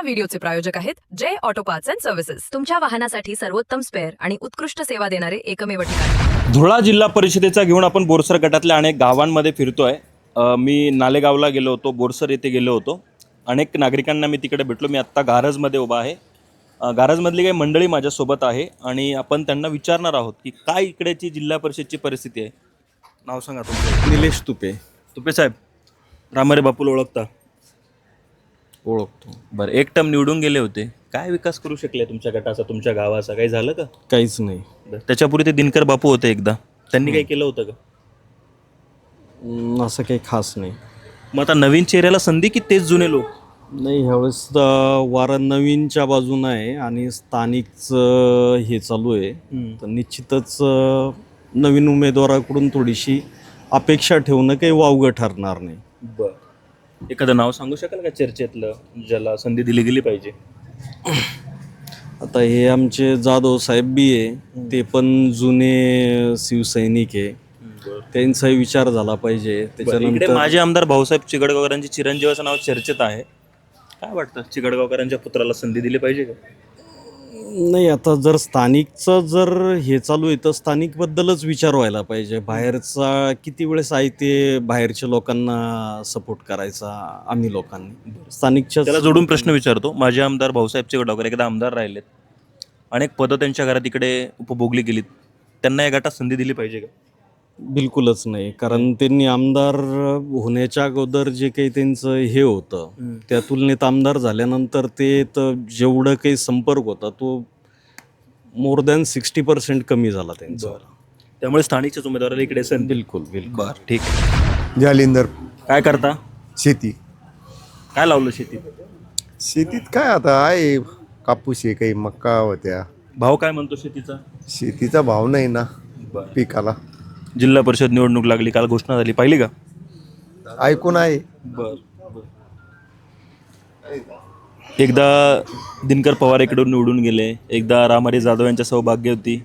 या व्हिडिओचे प्रायोजक आहेत Jai auto parts and services. तुमच्या वाहनासाठी सर्वोत्तम स्पेअर आणि उत्कृष्ट सेवा देणारे एकमेव ठिकाण. धुळा जिल्हा परिषदेचा घेऊन आपण बोरसर गटातल्या अनेक गावांमध्ये फिरतोय. मी नालेगावला गेलो होतो बोरसर येथे गेलो होतो. अनेक नागरिकांना मी तिकडे भेटलो. मी आत्ता गारजमध्ये उभा आहे. गारजमधली काही मंडळी माझ्यासोबत आहे आणि आपण त्यांना विचारणार आहोत की काय इकडेची जिल्हा परिषदची परिस्थिती आहे. नाव सांगा तुमचं. निलेश तुपे. तुपे साहेब रामारे बापूला ओळखता. ओळखतो. बरं एक टर्म निवडून गेले होते. काय विकास करू शकले तुमच्या गटाचा तुमच्या गावाचा? काही झालं का? काहीच नाही. बरं. त्याच्यापूर्वी ते दिनकर बापू होते एकदा. त्यांनी काही केलं होतं का? अं, असं काही खास नाही. मग आता नवीन चेहऱ्याला संधी की तेच जुने लोक? नाही ह्यावेळेस अं, वारं नवीनच्या बाजूनं आहे आणि स्थानिकचं हे चालू आहे. तर निश्चितच अं, नवीन उमेदवाराकडून थोडीशी अपेक्षा ठेवणं काही वावगं ठरणार नाही. बर. एखादं नाव सांगू शकाल का चर्चेतलं ज्याला संधी दिली गेली पाहिजे? आता हे आमचे जाधव साहेब बी आहे ते पण जुने शिवसैनिक आहे. त्यांचाही विचार झाला पाहिजे. इकडे त्याच्यानंतर माझे आमदार भाऊसाहेब चिगडगावकरांचे चिरंजीवाचं नाव चर्चेत आहे. काय वाटतं? चिगडगावकरांच्या पुत्राला संधी दिली पाहिजे का? नाही आता जर स्थानिकचं जर हे चालू आहे तर स्थानिकबद्दलच विचार व्हायला पाहिजे. बाहेरचा किती वेळेस आहे ते बाहेरच्या लोकांना सपोर्ट करायचा आम्ही लोकांनी. स्थानिकच्या त्याला जोडून प्रश्न विचारतो. माझे आमदार भाऊसाहेब चिगडगावकर एकदा आमदार राहिलेत. अनेक पदं त्यांच्या घरात इकडे उपभोगली गेलीत. त्यांना या गटात संधी दिली पाहिजे का? बिलकुलच नाही. कारण त्यांनी आमदार होण्याच्या अगोदर जे काही त्यांचं हे होतं त्या तुलनेत आमदार झाल्यानंतर ते तर जेवढं काही संपर्क होता तो मोर दॅन सिक्स्टी पर्सेंट कमी झाला त्यांचा. त्यामुळे स्थानिकच्याच उमेदवाराला इकडे संधी बिलकुल बिलकुल. बर ठीक. जालिंदर. काय करता? शेती. काय लावलं शेतीत? शेतीत काय आता आहे कापूस आहे काही मक्का होत्या. भाव काय म्हणतो शेतीचा? शेतीचा भाव नाही ना बरं. पिकाला. जिल्हा परिषद निवडणूक लागली काल घोषणा झाली. पाहिली का? ऐकून आहे. बर एकदा दिनकर पवार इकडून निवडून गेले. एकदा रामारी जाधव यांच्या सौभाग्य होती.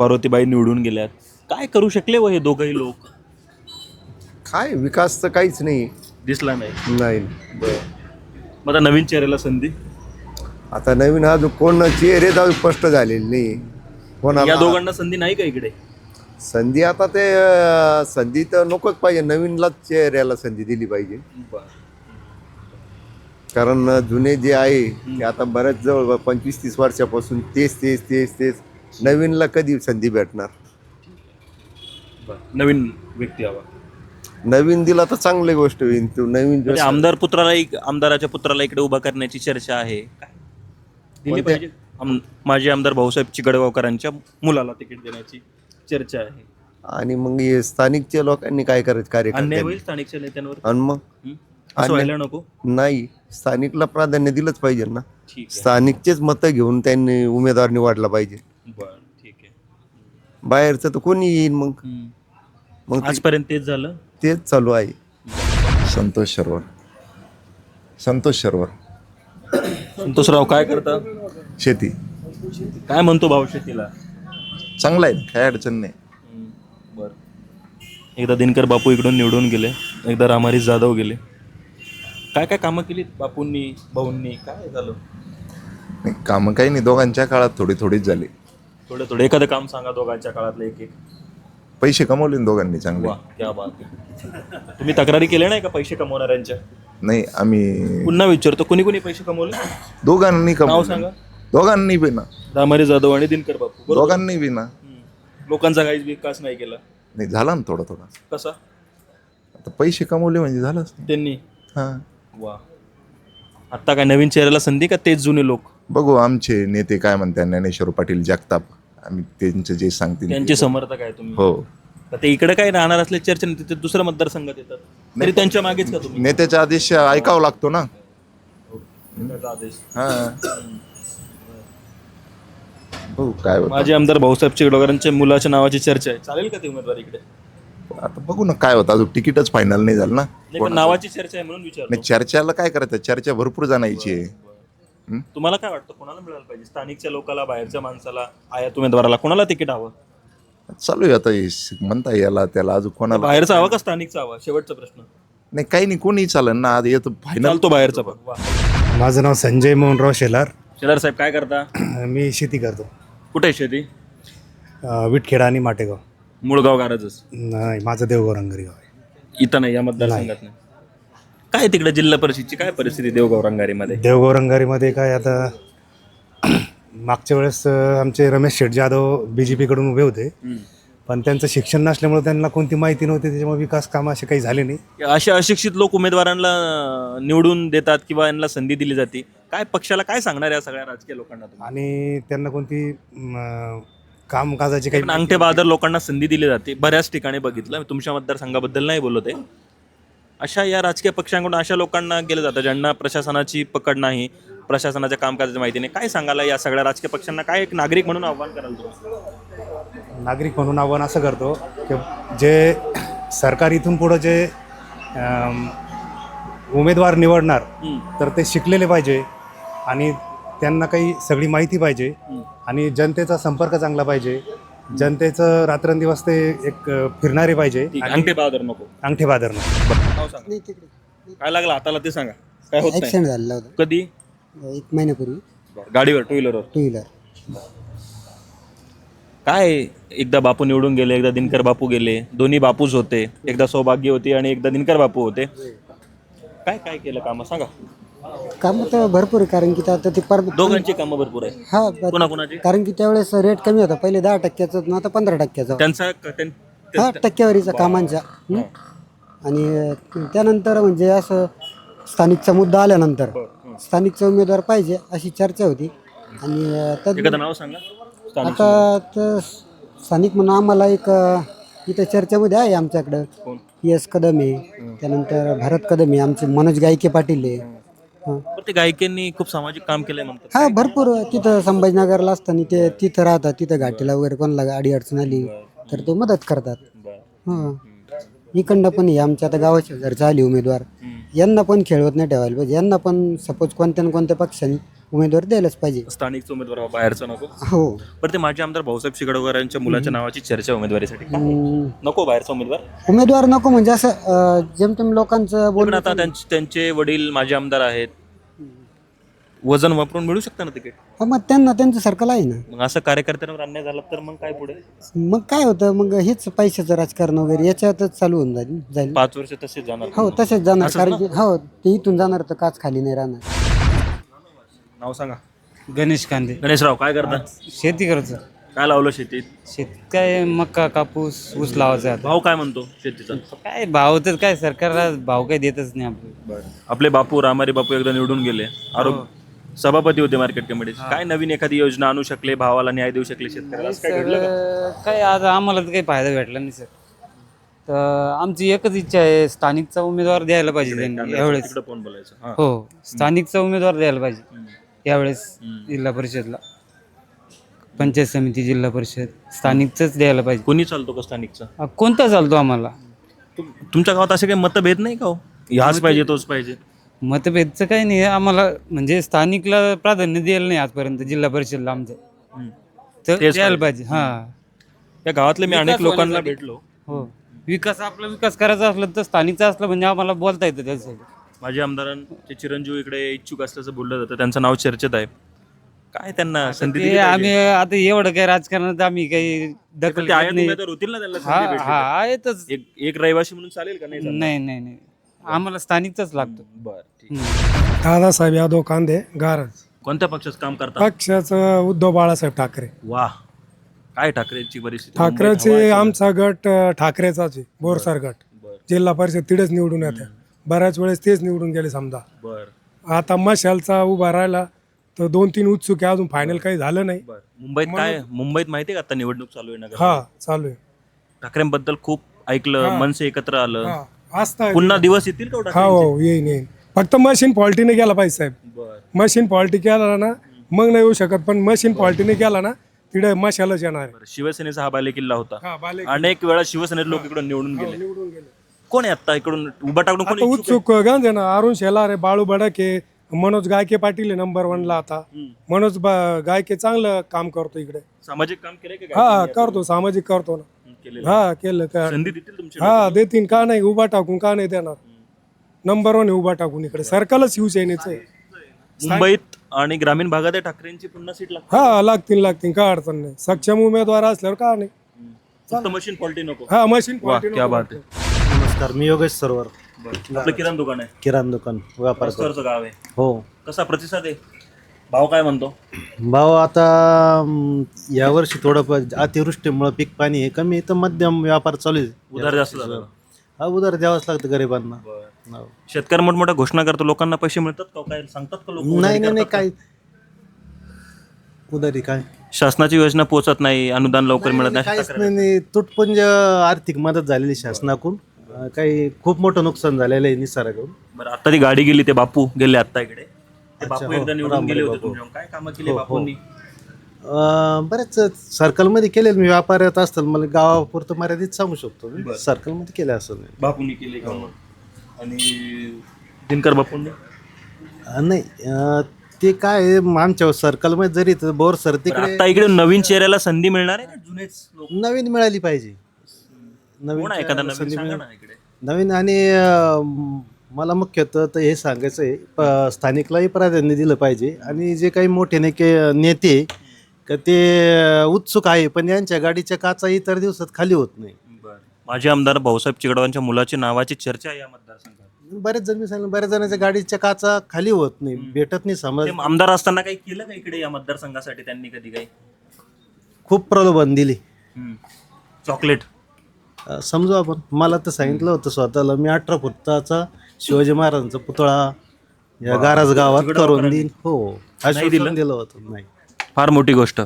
पार्वतीबाई निवडून गेल्यात. काय करू शकले व हे दोघंही लोक? काय? विकास तर काहीच नाही. दिसला नाही. नाही. मग आता नवीन चेहऱ्याला संधी? आता नवीन हा जो कोण चेहरे जाऊ स्पष्ट झालेले नाही. या कोणाला दोघांना संधी नाही का इकडे? संधी आता ते संधी तर नकोच पाहिजे. नवीनलाच चेहऱ्याला संधी दिली पाहिजे. कारण जुने जे आहे ते आता बऱ्याच जवळ पंचवीस तीस वर्षापासून तेच तेच तेच तेच नवीनला कधी संधी भेटणार? नवीन व्यक्ती हवा. नवीन दिला तर चांगली गोष्ट होईल. तो नवीन म्हणजे आमदार पुत्राला एक- आमदाराच्या पुत्राला इकडे उभा करण्याची चर्चा आहे. काय? दिली? पाहिजे. आम- माजी आमदार भाऊसाहेब चिकडगावकरांच्या मुलाला तिकीट देण्याची. चर्चा आहे. आणि मग हे स्थानिकच्या लोकांनी काय करायचं अन्याय कार्यकर्त्यांनी होईल स्थानिकच्या नेत्यांवर? आणि मग? हं? असं व्हायला नको? नाही. स्थानिकला प्राधान्य दिलंच पाहिजे ना. ठीक आहे. स्थानिकचेच मतं घेऊन त्यांनी उमेदवार निवडला पाहिजे. बर ठीक आहे. बाहेरचं तर कोणी येईल मग? हं. मग ते- आजपर्यंत तेच झालं? तेच चालू आहे. संतोष शर्वर संतोष शर्वर संतोषराव काय करता? शेती. काय म्हणतो भाऊ शेतीला? चांगला आहे काय अडचण नाही. बर. एकदा दिनकर बापू इकडून निवडून गेले एकदा रामारी जाधव गेले. काय काय कामं केली बापूंनी भाऊंनी? काय झालं? नाही, कामं काही नाही दोघांच्या काळात थोडी थोडीच झाली. थोडं थोडं एखादं काम सांगा दोघांच्या काळातलं एक एक. पैसे कमवले ना दोघांनी चांगले. वा क्या बात आहे. तुम्ही तक्रारी केल्या नाही का पैसे कमवणाऱ्यांच्या? नाही आम्ही पुन्हा विचारतो कोणी कोणी पैसे कमवले? दोघांनी नाव कमवले सांगा. दोघांनी बी ना. रामारी जाधव आणि दिनकर बापू बरोबर? दोघांनी बी ना. हम्म. लोकांचा काहीच विकास नाही केला. नाही झाला ना थोडा थोडा. कसा? आता पैसे कमवले म्हणजे झालंच त्यांनी? हां. वा. आता काय नवीन चेहऱ्याला संधी का तेच जुने लोक? बघू आमचे नेते काय म्हणतात ज्ञानेश्वर पाटील जगताप. आम्ही त्यांचं जे सांगतील त्यांचे समर्थक आहे तुम्ही? हो. तर ते इकडे काय राहणार असले चर्चा नाही तिथे दुसऱ्या मतदारसंघात येतात. तरी त्यांच्या मागेच का तुम्ही? नेत्याचा आदेश ऐकावा लागतो ना. आदेश. हां. बघू काय होतं? माझे आमदार भाऊसाहेब चिकडोगरांच्या मुलाच्या नावाची चर्चा आहे. चालेल का ती उमेदवार इकडे? आता बघू ना काय होतं. अजून तिकीटच फायनल नाही झालं ना. नावाची चर्चा आहे म्हणून विचार नाही चर्चेला काय करायचं? चर्चा भरपूर जणायची आहे. तुम्हाला काय वाटतं? कोणाला मिळालं पाहिजे? स्थानिकच्या लोकाला बाहेरच्या माणसाला आयात उमेदवाराला? कोणाला तिकीट हवं? चालू आहे आता हे म्हणता याला त्याला अजून कोणाला? बाहेरचा हवा का स्थानिकचा हवा? शेवटचा प्रश्न. नाही काही नाही कोणी चालेल ना. आज येतो फायनल चालतो बाहेरचा पण. वा माझं नाव संजय मोहनराव शेलार. शेलार साहेब काय करता? मी शेती करतो. कुठे आहे शेती? अ, विटखेडा आणि माटेगाव. मुळगाव गारजच. नाही माझं देवगाव रंगरी गाव आहे. इथं नाही या मतदारसंघात नाही. काय तिकडे जिल्हा परिषदची काय परिस्थिती देवगाव रंगारीमध्ये? देवगाव रंगारीमध्ये काय आता मागच्या वेळेस अ, आमचे रमेश शेठ जाधव बी जे पीकडून उभे होते. पण त्यांचं शिक्षण नसल्यामुळे त्यांना कोणती माहिती नव्हती त्याच्यामुळे विकास कामं असे काही झाले नाही. असे अशिक्षित लोक उमेदवारांना निवडून देतात किंवा यांना संधी दिली जाते. काय पक्षाला काय सांगणार या सगळ्या राजकीय लोकांना तुम्ही? आणि त्यांना कोणती म, कामकाजाची काही पण अंगठे बहादर लोकांना संधी दिली जाते. बऱ्याच ठिकाणी बघितलं. तुमच्या मतदारसंघाबद्दल नाही बोलत आहे अशा या राजकीय पक्षांकडून अशा लोकांना गेलं जातं. ज्यांना प्रशासनाची पकड नाही प्रशासनाच्या कामकाजाची माहिती नाही. काय सांगायला या सगळ्या राजकीय पक्षांना? काय एक नागरिक म्हणून आव्हान कराल तुम्ही? नागरिक म्हणून आव्हान असं करतो की जे सरकार इथून पुढं जे अम, उमेदवार निवडणार तर ते शिकलेले पाहिजे. आणि त्यांना काही सगळी माहिती पाहिजे आणि जनतेचा संपर्क चांगला पाहिजे. जनतेचं रात्रंदिवस ते एक फिरणारे पाहिजे. अंगठे बहादर नको. अंगठे बादर नाव सांगा. काय लागलं हाताला ते सांगा. काय होत नाही? ॲक्सिडेंट झालेला होता. कधी? एक महिन्यापूर्वी. गाडीवर टू व्हीलरवर टू व्हीलर काय? एकदा बापू निवडून गेले एकदा दिनकर बापू गेले. दोन्ही बापूच होते. एकदा सौभाग्य होती आणि एकदा दिनकर बापू होते. काय काय केलं काम? सांगा. काम तर भरपूर आहे कारण की ते आता ते पर दोघांची कामं भरपूर आहे. हा कोणाकोणाची? कारण की त्यावेळेस रेट कमी होता. पहिले दहा टक्क्याचा होता, आता पंधरा टक्क्याचा होता. त्यांचा क- त्यां- हा टक्केवारीचा कामांच्या हं? आणि अं, त्यानंतर म्हणजे असं स्थानिकचा मुद्दा आल्यानंतर स्थानिकचा उमेदवार पाहिजे अशी चर्चा होती. आणि अं, त्यात एखादं नाव सांगा? स्थानिक आता तर स्थानिक म्हणून आम्हाला एक अं, इथं चर्चेमध्ये आहे आमच्याकडं. कोण? पी एस कदम आहे. त्यानंतर भरत कदम आहे आमचे मनोज गायके पाटील आहे. ते गायकांनी खूप सामाजिक काम केलंय म्हणतात. हा भरपूर. तिथं संभाजीनगरला असताना ते तिथं राहतात. तिथं घाटीला वगैरे कोणाला गाडी अडचण आली तर ते मदत करतात. हां. इकडनं पण हे आमच्या आता गावाच्या शेजारचे आले उमेदवार यांना पण खेळवत नाही ठेवायला पाहिजे. यांना पण सपोज कोणत्या ना कोणत्या पक्षाने उमेदवार द्यायलाच पाहिजे. स्थानिक उमेदवार बाहेरचा नको. हो. पण ते माझे आमदार भाऊसाहेब शिगडकर यांच्या मुलाच्या नावाची चर्चा आहे उमेदवारीसाठी. हम्म, नको बाहेरचा उमेदवार? उमेदवार नको म्हणजे असं अं, जेमतेम लोकांचं पण बोलणं आता त्यांचे त्यांचे वडील माझे आमदार आहेत. वजन वापरून मिळू शकतं ना तिकीट? हा, मग त्यांना त्यांचं सर्कल आहे ना. मग असं कार्यकर्त्यांवर अन्याय झाला तर मग काय पुढे? मग काय होतं मग हेच पैशाचं राजकारण वगैरे याच्यातच चालू होऊन जाईल जाईल. पाच वर्ष तसेच जाणार. हो तसेच जाणार कारण? की हो ते इथून जाणार तर काच खाली नाही राहणार. नाव सांगा. गणेश कांदे. गणेशराव काय करता? शेती करतो. काय लावलं शेतीत? शेत काय मक्का कापूस ऊस लावायचा आता. भाव काय म्हणतो शेतीचा? काय भाव तर काय सरकारला भाव काही देतच नाही आपल्याला आपले बापू रामारी बापू एकदा निवडून गेले. आरोग्य सभापती होते मार्केट कमिटीचे काय नवीन एखादी योजना आणू शकले भावाला न्याय देऊ शकले शेतकऱ्याला? असं काय घडलं का? सर काय आज आम्हाला तर काही फायदा भेटला नाही सर. तर आमची एकच इच्छा आहे स्थानिकचा उमेदवार द्यायला पाहिजे त्यांनी यावेळेस. तिकडं फोन बोलायचं. हा. हो स्थानिकचा उमेदवार द्यायला पाहिजे यावेळेस जिल्हा परिषदला. पंचायत समिती जिल्हा परिषद स्थानिकच द्यायला पाहिजे. कोणी चालतो का स्थानिकचा? अ, कोणता चालतो आम्हाला? तुम- तुमच्या गावात असे काही मतभेद नाही का हो? ह्याच पाहिजे तोच पाहिजे. मतभेदचं काही नाही. आम्हाला म्हणजे स्थानिकला प्राधान्य द्यायला नाही आजपर्यंत जिल्हा परिषदला आमचं. तर तेच द्यायला पाहिजे. हा. या गावातले मी अनेक विकास लोकांना होण्यासाठी. भेटलो. हो. विकास आपला विकास करायचा असला तर स्थानिकचा असला म्हणजे आम्हाला बोलता येतं त्यासाठी माझे आमदारांचे चिरंजीव इकडे इच्छुक असल्याचं बोललं जातं. त्यांचं नाव चर्चेत आहे. काय त्यांना संधी दिली ते पाहिजे? आम्ही आता एवढं काही राजकारणात आम्ही काही दखल ते घेत आयात नाही उमेदवार होतील ना त्यांना हा संधी भेटली हा एक एक रहिवासी म्हणून चालेल का नाही चालणार? नाही नाही नाही. आम्हाला स्थानिकचाच लागतो. बरं ठीक. दादासाहेब यादव कांदे गारज. कोणत्या पक्षाचं काम करता? पक्षाचं उद्धव बाळासाहेब ठाकरे. वा. काय ठाकरेंची परिस्थिती? ठाकरेचे आमचा गट अं, ठाकरेचाच आहे बोरसर गट. बरं. जिल्हा परिषद तिथेच निवडून येते बऱ्याच वेळेस तेच निवडून गेले समजा. बर. आता मशालचा उभा राहिला तर दोन तीन उत्सुक आहे अजून फायनल काही झालं नाही. बर. मुंबईत काय? मुंबईत माहिती आहे का आता निवडणूक चालू आहे नगर? हा चालू आहे. ठाकरेंबद्दल खूप ऐकलं मनसे एकत्र आलं. हा. असता पुन्हा दिवस येतील का हो हा? हो येईन येईन. फक्त मशीन फॉल्टीने गेला पाहिजे साहेब. बर. मशीन फॉल्टी केला ना मग नाही येऊ शकत पण मशीन फॉल्टीने गेला ना तिथे मशालच येणार आहे. शिवसेनेचा हा बालेकिल्ला होता. हा बाले अनेक वेळा शिवसेनेत लोक इकडून निवडून गेले. निवडून गेले. कोण आहे आता इकडून? उभा टाकून कोण आता इच्छुक आहे? उत्सुक गंज आहे ना अरुण शेलार आहे बाळू बडके मनोज गायके पाटील आहे नंबर वनला आता. मनोज बा- गायके चांगलं काम करतो इकडे. सामाजिक काम केलंय का हा करतो सामाजिक करतो ना? केलेलं हा केलं का? संधी देतील तुमच्या हा देतीन. का नाही? उभा टाकून का नाही देणार? नंबर वन उभा टाकून इकडे. सर्कलच शिवसेनेचं आहे मुंबईत आणि ग्रामीण भागात ठाकरेंची पुन्हा सीट लागते? हा लागतील लागतील काय अडचण नाही. सक्षम उमेदवार असल्यावर का नाही? फक्त मशीन पॉलिटी नको. हा मशीन वा क्या बात आहे. नमस्कार मी योगेश सरवर. आपलं किराणा दुकान आहे. किराणा दुकान व्यापार करतो. रस्त्यावरचं गाव आहे. हो. कसा प्रतिसाद आहे? भाव काय म्हणतो? भाव आता अं, यावर्षी थोडं प- अतिवृष्टीमुळं पीक पाणी आहे कमी तर मध्यम व्यापार चालू आहे. उधार जास्त झाला. हा उधार द्यावाच लागतं गरिबांना. हो. शेतकरी मोठमोठ्या घोषणा करतो लोकांना पैसे मिळतात का काय सांगतात का लोक? नाही नाही नाही काय उधारी काय? शासनाची योजना पोहोचत नाही अनुदान लवकर मिळत नाही काहीच नाही नाही. तुटपुंज आर्थिक मदत झालेली शासनाकडून. अं, काही खूप मोठं नुकसान झालेलं आहे निसर्गाकडून. बरं आता ती गाडी गेली ते बापू गेले आता इकडे. ते बापू हो, एकदा निवडून गेले होते. काय कामं केली हो, हो. बापूंनी? अं, बरेच सर्कलमध्ये केलेलं मी व्यापारात असतं मला गावापुरतं मर्यादित सांगू शकतो मी. सर्कलमध्ये केलं असं बापूंनी केले आणि दिनकर बापूंनी? नाही. अं, ते काय आहे, आमच्या सर्कलमध्ये जरी तर बोर सर बरं, तिकडे आता इकडे नवीन चेहऱ्याला संधी मिळणार आहे का? जुनेच लोक? नवीन मिळाली पाहिजे. कोण आहे एखादा नवीन? संधी सांगा मिळाली- ना इकडे. नवीन आणि अं, मला मुख्यतः तर हे सांगायचं आहे प- स्थानिकलाही प्राधान्य दिलं पाहिजे आणि जे काही मोठे नेके नेते का ते उत्सुक आहे पण यांच्या गाडीच्या काचा इतर दिवसात खाली होत नाही. माजी आमदार भाऊसाहेब चिकडवांच्या मुलाच्या नावाची चर्चा या मतदारसंघात. बरेच जण मी सांगितलं बऱ्याच जणांच्या गाडीच्या काचा खाली होत नाही भेटत नाही समज. ते आमदार असताना काही केलं का इकडे या मतदारसंघासाठी त्यांनी कधी काही? खूप प्रलोभन दिली. चॉकलेट. अं, समजू आपण. मला तर सांगितलं होतं स्वतःला मी अठरा फुटाचा शिवाजी महाराजांचा पुतळा या गाराज गावात करून देईन हो. आश्वासन दिलं? दिलं होतं. नाही. फार मोठी गोष्ट.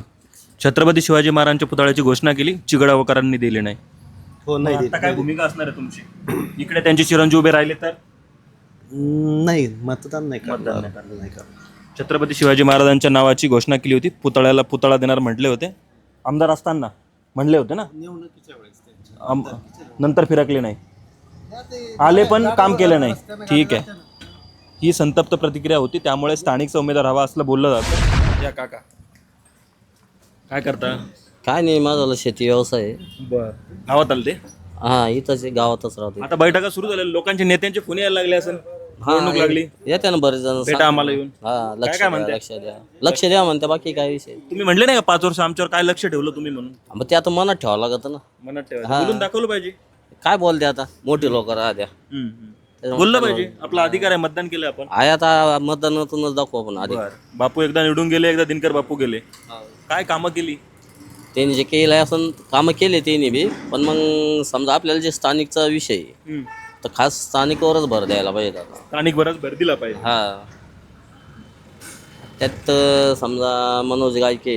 छत्रपती शिवाजी महाराजांच्या पुतळ्याची घोषणा केली चिगडावकरांनी दिली नाही. हो नाही आता दिलं. काय भूमिका असणार आहे तुमची? इकडे त्यांचे चिरंजीव उभे राहिले तर? नाही. मतदान नाही करणार. नाही करणार. छत्रपती शिवाजी महाराजांच्या नावाची घोषणा केली होती. पुतळ्याला पुतळा देणार म्हटले होते. आमदार असताना म्हणले होते ना? आम- नंतर फिरकले नाही. आले पण काम केलं नाही. ठीक आहे. ही संतप्त प्रतिक्रिया होती त्यामुळे स्थानिकचा उमेदवार हवा असलं बोललं जातं. या काका. काय करता? काय नाही माझा शेती व्यवसाय आहे. बर. गावात आलं ते हा इथंच आहे, गावातच राहतो. आता बैठका सुरू झाल्या लोकांचे नेत्यांचे फोन यायला लागले असेल निवडणूक लागली. येते ना बरेच जण भेटा आम्हाला येऊन. हा लक्ष काय द्या म्हणते? लक्ष द्या. लक्ष द्या म्हणते बाकी काय विषय? तुम्ही म्हणले नाही का पाच वर्ष आमच्यावर काय लक्ष ठेवलं तुम्ही म्हणून? मग ते आता मनात ठेवावं लागत ना. मनात ठेवा बोलून दाखवलं पाहिजे. काय बोलते आता? मोठी लोक राहत्या. हम्म. बोललं पाहिजे. आपला अधिकार आहे मतदान केलं आपण. आहे आता मतदानातूनच दाखवू आपण आधी बर. बापू एकदा निवडून गेले एकदा दिनकर बापू गेले. काय कामं केली? त्यांनी जे केलं असं कामं केले त्यांनी बी. पण मग समजा आपल्याला जे स्थानिकचा विषय आहे, हम्म. तर खास स्थानिकवरच भर द्यायला पाहिजे आता. स्थानिक बराच भर दिला पाहिजे. हा. त्यात अं, समजा मनोज गायके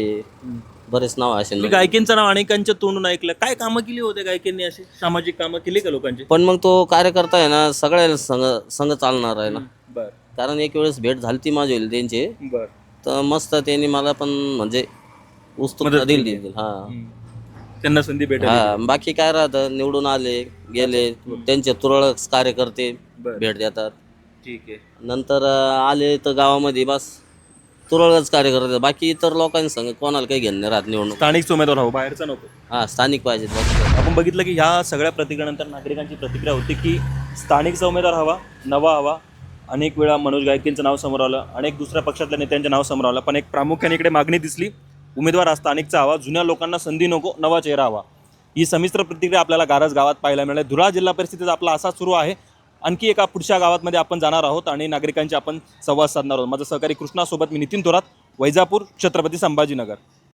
बरेच नाव असे तुम्ही गायकींचं नाव अनेकांच्या तोंडून ऐकलं. काय कामं केली होते गायकींनी अशी? सामाजिक कामं केली का लोकांची? पण मग तो कार्यकर्ता आहे ना सगळ्या संघ संघ चालणार आहे ना. बर. कारण एक वेळेस भेट झाली ती माझी होईल त्यांची बर. तर मस्त त्यांनी मला पण म्हणजे उत्सुकता मदत दिली. हा. त्यांना संधी भेटेल हा बाकी काय राहतं? निवडून आले गेले. त्यांचे तुरळक कार्यकर्ते बरं. भेट देतात. ठीक आहे. नंतर अं, आले तर गावामध्ये बस. तुरळकच कार्यकर्ते बाकी इतर लोकांनी सांग कोणाला काही घेणं नाही राहत निवडणूक. स्थानिक उमेदवार हो बाहेरचा नको. हा स्थानिक पाहिजेत बस आपण बघितलं की ह्या सगळ्या प्रतिक्रियानंतर नागरिकांची प्रतिक्रिया होती की स्थानिकचा उमेदवार हवा नवा हवा. अनेक वेळा मनोज गायकींचं नाव समोर आलं अनेक दुसऱ्या पक्षातल्या नेत्यांचं नाव समोर आलं पण एक प्रामुख्याने इकडे मागणी दिसली उमेदवार हा स्थानिकचा हवा जुन्या लोकांना संधी नको नवा चेहरा हवा. ही संमिश्र प्रतिक्रिया आपल्याला गारज गावात पाहायला मिळाली. धुळा जिल्हा परिस्थितीचा आपला असा सुरू आहे. आणखी एका पुढच्या गावातमध्ये आपण जाणार आहोत आणि नागरिकांचे आपण संवाद साधणार आहोत. माझा सहकारी कृष्णासोबत मी नितीन थोरात वैजापूर छत्रपती संभाजीनगर.